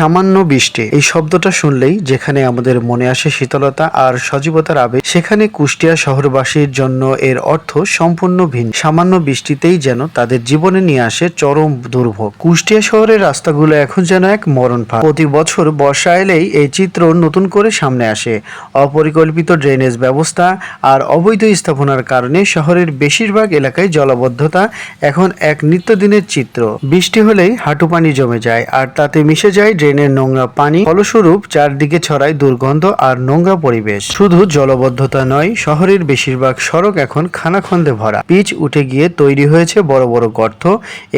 সামান্য বৃষ্টি। এই শব্দটা শুনলেই যেখানে আমাদের মনে আসে শীতলতা আর সজীবতার আবেগ, সেখানে কুষ্টিয়া শহরবাসীর জন্য এর অর্থ সম্পূর্ণ ভিন্ন। সামান্য বৃষ্টিতেই যেন তাদের জীবনে নিয়ে আসে চরম দুর্ভোগ। কুষ্টিয়া শহরের রাস্তাগুলো এখন যেন এক মরণ ফাঁদ প্রতি বছর বর্ষা এলেই এই চিত্র নতুন করে সামনে আসে। অপরিকল্পিত ড্রেনেজ ব্যবস্থা আর অবৈধ স্থাপনার কারণে শহরের বেশিরভাগ এলাকায় জলাবদ্ধতা এখন এক নিত্যদিনের চিত্র। বৃষ্টি হলেই হাঁটু পানি জমে যায় আর তাতে মিশে যায় ড্রেনের নোংরা পানি ফলস্বরূপ চারদিকে ছড়ায় দুর্গন্ধ আর নোংরা পরিবেশ। শুধু জলবদ্ধতা নয়, শহরের বেশিরভাগ সড়ক এখন খানাখন্দে ভরা। পিচ উঠে গিয়ে তৈরি হয়েছে বড় বড় গর্ত।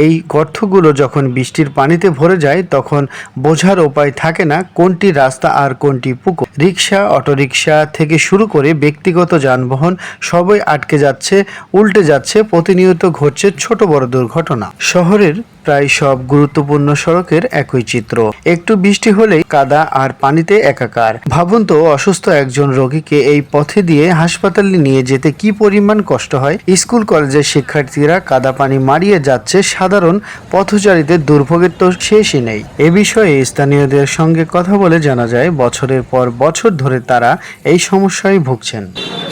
এই গর্তগুলো যখন বৃষ্টির পানিতে ভরে যায়, তখন বোঝার উপায় থাকে না কোনটি রাস্তা আর কোনটি পুকুর। রিক্সা অটোরিকশা থেকে শুরু করে ব্যক্তিগত যানবাহন সবই আটকে যাচ্ছে, উল্টে যাচ্ছে, প্রতিনিয়ত ঘটছে ছোট বড় দুর্ঘটনা। শহরের প্রায় সব গুরুত্বপূর্ণ সড়কের একই চিত্র। একটু বৃষ্টি হলেই কাদা আর পানিতে একাকার। ভাবুন তো, অসুস্থ একজন রোগীকে এই পথে দিয়ে হাসপাতালে নিয়ে যেতে কি পরিমাণ কষ্ট হয়? স্কুল, কলেজের শিক্ষার্থীরা কাদা পানি মারিয়ে যাচ্ছে, সাধারণ পথচারীদের দুর্ভোগের তো শেষই নেই। এ বিষয়ে স্থানীয়দের সঙ্গে কথা বলে জানা যায়, বছরের পর বছর ধরে তারা এই সমস্যায় ভুগছেন।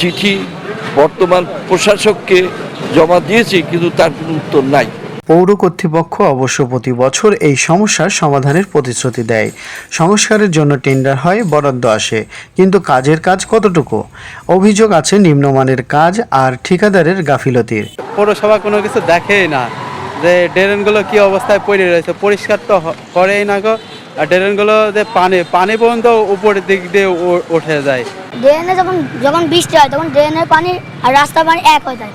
চিঠি বর্তমান প্রশাসককে জমা দিয়েছি, কিন্তু তার কোনো উত্তর নাই। পৌর কর্তৃপক্ষ অবশ্য প্রতি বছর এই সমস্যার সমাধানের প্রতিশ্রুতি দেয়। সংস্কারের জন্য টেন্ডার হয় বরাদ্দ আসে। কিন্তু কাজের কাজ কতটুকু? অভিযোগ আছে নিম্নমানের কাজ আর ঠিকাদারের গাফিলতির। পৌরসভা কোনো কিছু দেখেই না যে ড্রেনগুলো কি অবস্থায় পড়ে রয়েছে। পরিষ্কার তো করেই না গো। আর ড্রেনগুলো যে পানি পানি পর্যন্ত উপরের দিক দিয়ে উঠে যায়। ড্রেনে যখন যখন বৃষ্টি হয় তখন ড্রেনের পানি আর রাস্তার পানি এক হয়ে যায়।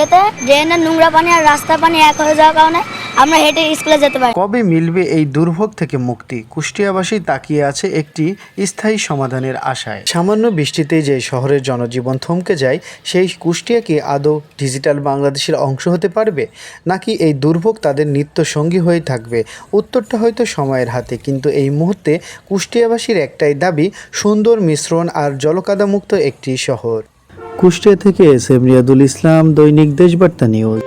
এতে ড্রেনের নোংরা পানি আর রাস্তার পানি এক হয়ে যাওয়ার কারণে আমরা হেঁটে স্কুলে যেতে পারি। কবে মিলবে এই দুর্ভোগ থেকে মুক্তি? কুষ্টিয়াবাসী তাকিয়ে আছে একটি স্থায়ী সমাধানের আশায়। সামান্য বৃষ্টিতে যে শহরের জনজীবন থমকে যায়, সেই কুষ্টিয়া কি আদৌ ডিজিটাল বাংলাদেশের অংশ হতে পারবে? নাকি এই দুর্ভোগ তাদের নিত্য সঙ্গী হয়ে থাকবে? উত্তরটা হয়তো সময়ের হাতে, কিন্তু এই মুহূর্তে কুষ্টিয়াবাসীর একটাই দাবি, সুন্দর মিশ্রণ আর জলকাদামুক্ত একটি শহর। কুষ্টিয়া থেকে এস এম রিয়াদুল ইসলাম দৈনিক দেশবার্তা নিউজ।